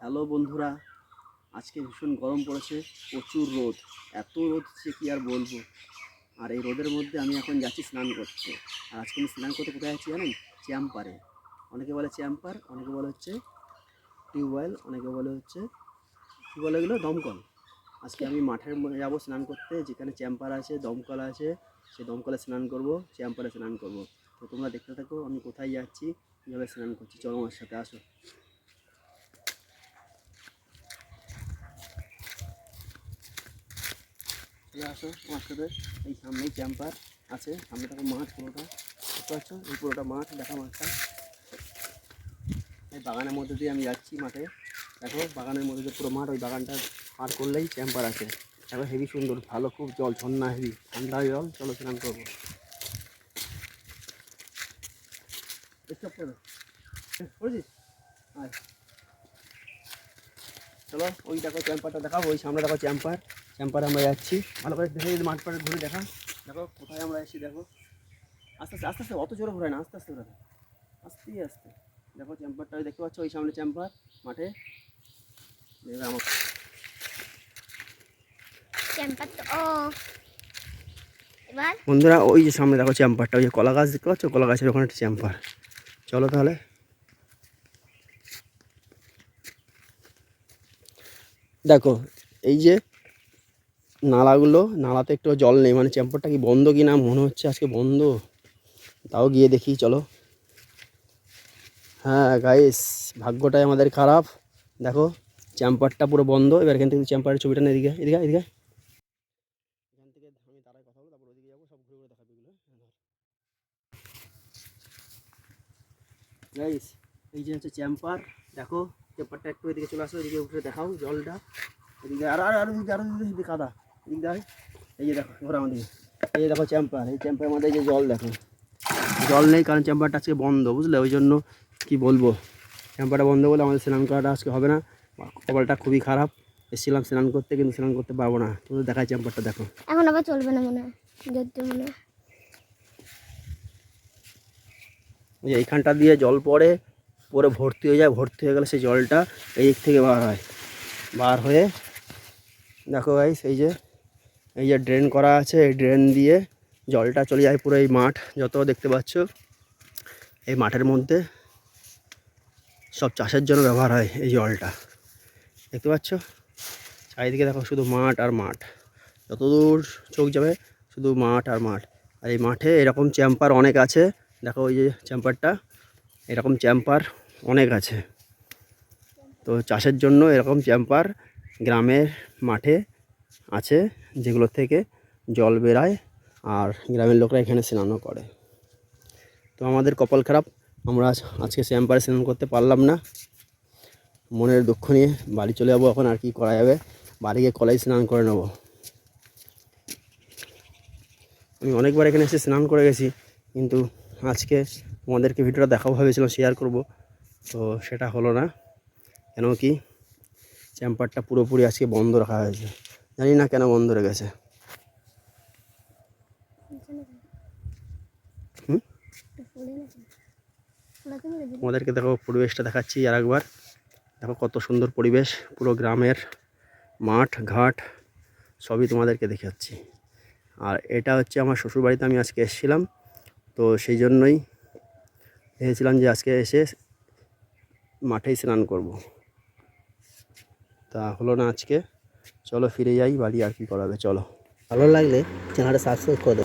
Hello বন্ধুরা, আজকে ভীষণ গরম পড়েছে, প্রচুর রোদ। এত রোদ সে কি আর বলব? আর এই রোদের মধ্যে আমি এখন যাচ্ছি স্নান করতে। আর আজকে আমি স্নান করতে কোথায় আছি জানেন? চ্যাম্পারে। অনেকে বলে চ্যাম্পার, অনেকে বলে হচ্ছে টিউবওয়েল, অনেকে বলে হচ্ছে কী বলে এগুলো দমকল। আজকে আমি মাঠের মধ্যে যাব স্নান করতে, যেখানে চ্যাম্পার আছে, দমকল আছে সে দমকলে স্নান করব, চ্যাম্পারে স্নান করব। তো তোমরা দেখতে থাকো আমি কোথায় যাচ্ছি, কীভাবে স্নান করছি, চলো আমার সাথে আসো। চলে আসো আমার সাথে। এই সামনেই ক্যাম্পার আছে, সামনে দেখো মাঠ পুরোটা। দেখতে পাচ্ছ? এই পুরোটা মাঠ, দেখা মাঠটা। এই বাগানের মধ্যে দিয়ে আমি যাচ্ছি মাঠে। দেখো, বাগানের মধ্যে যে পুরো মাঠ, ওই বাগানটা পার করলেই ক্যাম্পার আছে। দেখো, হেভি সুন্দর, ভালো, খুব জল, ঝর্ণা, হেভি। ঠান্ডা জল চলো স্নান করব। চলো, ওই দেখো চ্যাম্পারটা দেখাবো, ওই সামনে দেখো চ্যাম্পার চ্যাম্পারে আমরা যাচ্ছি। ভালো করে দেখে যদি মাঠ পাড়ে ঘুরে দেখা। দেখো কোথায় আমরা এসেছি দেখো। আস্তে আস্তে আস্তে আস্তে অত জোরে ঘোরায় না আস্তে আস্তে ঘোরাবে আস্তে আস্তে। দেখো চ্যাম্পারটা দেখতে পাচ্ছ ওই সামনে চ্যাম্পার মাঠে। দেখবে আমার বন্ধুরা ওই যে সামনে দেখো চ্যাম্পারটা ওই যে কলা গাছ দেখতে পাচ্ছ? কলা গাছের ওখানে একটা চ্যাম্পার চলো তাহলে। দেখো এই যে নালাগুলো নালাতে একটু জল নেই মানে চ্যাম্পারটা কি বন্ধ কি না মনে হচ্ছে আজকে বন্ধ তাও গিয়ে দেখি চলো হ্যাঁ গাইস ভাগ্যটাই আমাদের খারাপ দেখো চ্যাম্পারটা পুরো বন্ধ এবার এখান থেকে চ্যাম্পারের ছবিটা না এদিকে এদিকে এদিকে কথা ওইদিকে যাব সব গাইস এই যে হচ্ছে চ্যাম্পার দেখো চ্যাম্পারটা একটু এদিকে চলে আসো এদিকে উঠে দেখাও জলটা এদিকে আর আর আরও দিকে আরও দিকে কাদা এই যে দেখো ঘোরা আমাদের এই যে দেখো চ্যাম্পার এই চ্যাম্পারের মধ্যে যে জল দেখো। জল নেই কারণ চ্যাম্পারটা আজকে বন্ধ বুঝলে? ওই জন্য কি বলব? চ্যাম্পারটা বন্ধ বলে আমাদের স্নান করাটা আজকে হবে না। কপালটা খুবই খারাপ। এসেছিলাম স্নান করতে কিন্তু স্নান করতে পারব না। তুমি দেখাই চ্যাম্পারটা দেখো। এখন আবার চলবে না মনে হয়। মনে হয়। যে এইখানটা দিয়ে জল পড়ে পরে ভর্তি হয়ে যায়। ভর্তি হয়ে গেলে সেই জলটা এই দিক থেকে বার হয়। বার হয়ে দেখো গাইস এই যে এই যে ড্রেন করা আছে, এই ড্রেন দিয়ে জলটা চলে যায় পুরো এই মাঠ, যত দেখতে পাচ্ছ। এই মাঠের মধ্যে সব চাষের জন্য ব্যবহার হয় এই জলটা। দেখতে পাচ্ছ? চারিদিকে দেখো শুধু মাঠ আর মাঠ। যতদূর চোখ যাবে, শুধু মাঠ আর মাঠ। আর এই মাঠে এরকম চ্যাম্পার অনেক আছে। দেখো ওই যে চ্যাম্পারটা এরকম চ্যাম্পার অনেক আছে। তো চাষের জন্য এরকম চ্যাম্পার গ্রামের মাঠে আছে, যেগুলো থেকে জল বেরায় আর গ্রামের লোকরা এখানে স্নানও করে। তো আমাদের কপাল খারাপ, আমরা আজ- আজকে চ্যাম্পারে স্নান করতে পারলাম না। মনের দুঃখ নিয়ে বাড়ি চলে যাব এখন, আর কি করা যাবে? বাড়ি গিয়ে কলাই স্নান করে নেব। আমি অনেকবার এখানে এসে স্নান করে গেছি, কিন্তু আজকে তোমাদেরকে ভিডিওটা দেখাবো ভেবেছিলাম শেয়ার করব, তো সেটা হলো না। কেন কি? চ্যাম্পারটা পুরোপুরি আজকে বন্ধ রাখা হয়েছে। জানি না কেন বন্ধ গেছে। তোমাদেরকে দেখো পরিবেশটা দেখাচ্ছি আর একবার। দেখো কত সুন্দর পরিবেশ, পুরো গ্রামের মাঠ, ঘাট, সবই তোমাদেরকে দেখাচ্ছি। আর এটা হচ্ছে আমার শ্বশুরবাড়িতে আমি আজকে এসেছিলাম, তো সেই জন্যই ভেবেছিলাম যে আজকে এসে মাঠেই স্নান করব। তা হলো না আজকে। চলো ফিরে যাই বাড়ি আর কি করাবে চলো। ভালো লাগলে চ্যানেলটা সাবস্ক্রাইব করে